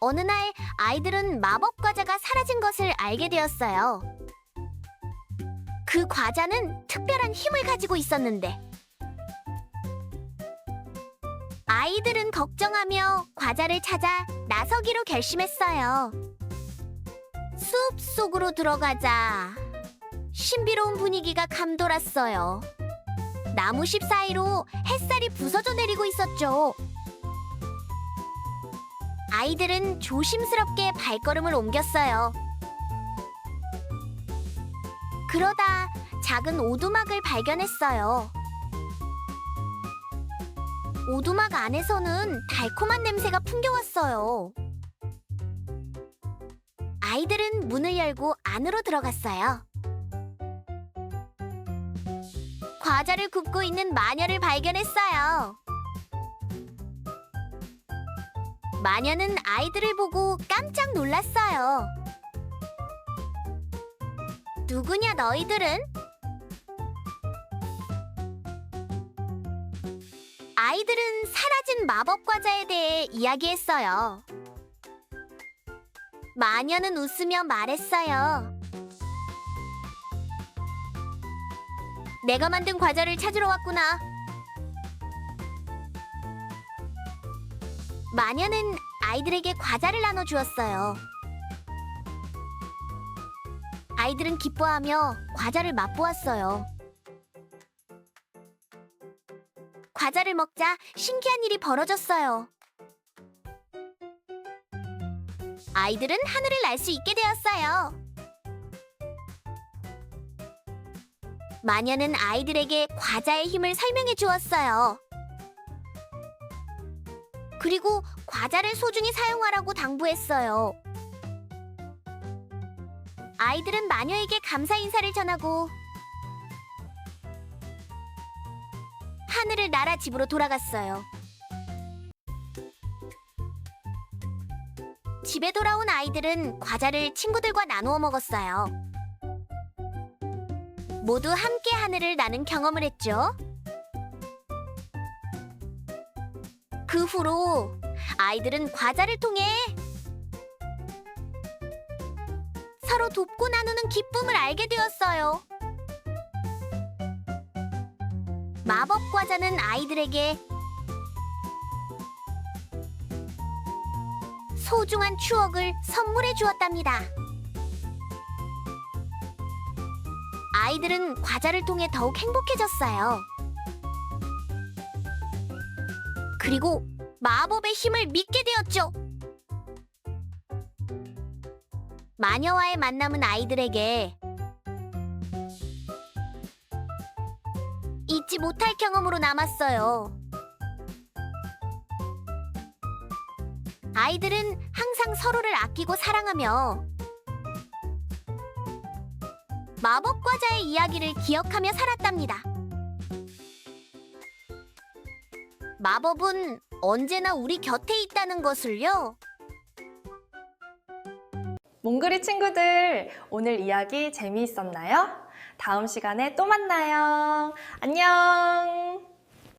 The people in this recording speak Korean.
어느 날 아이들은 마법 과자가 사라진 것을 알게 되었어요. 그 과자는 특별한 힘을 가지고 있었는데 아이들은 걱정하며 과자를 찾아 나서기로 결심했어요. 숲 속으로 들어가자 신비로운 분위기가 감돌았어요. 나무십 사이로 햇살이 부서져 내리고 있었죠. 아이들은 조심스럽게 발걸음을 옮겼어요. 그러다 작은 오두막을 발견했어요. 오두막 안에서는 달콤한 냄새가 풍겨왔어요. 아이들은 문을 열고 안으로 들어갔어요. 과자를 굽고 있는 마녀를 발견했어요. 마녀는 아이들을 보고 깜짝 놀랐어요. 누구냐 너희들은? 아이들은 사라진 마법 과자에 대해 이야기했어요. 마녀는 웃으며 말했어요. 내가 만든 과자를 찾으러 왔구나. 마녀는 아이들에게 과자를 나눠 주었어요. 아이들은 기뻐하며 과자를 맛보았어요. 과자를 먹자 신기한 일이 벌어졌어요. 아이들은 하늘을 날 수 있게 되었어요. 마녀는 아이들에게 과자의 힘을 설명해 주었어요. 그리고 과자를 소중히 사용하라고 당부했어요. 아이들은 마녀에게 감사 인사를 전하고 하늘을 날아 집으로 돌아갔어요. 집에 돌아온 아이들은 과자를 친구들과 나누어 먹었어요. 모두 함께 하늘을 나는 경험을 했죠. 그 후로 아이들은 과자를 통해 서로 돕고 나누는 기쁨을 알게 되었어요. 마법 과자는 아이들에게 소중한 추억을 선물해 주었답니다. 아이들은 과자를 통해 더욱 행복해졌어요. 그리고 마법의 힘을 믿게 되었죠. 마녀와의 만남은 아이들에게 잊지 못할 경험으로 남았어요. 아이들은 항상 서로를 아끼고 사랑하며 마법 과자의 이야기를 기억하며 살았답니다. 마법은 언제나 우리 곁에 있다는 것을요. 몽글이 친구들, 오늘 이야기 재미있었나요? 다음 시간에 또 만나요. 안녕!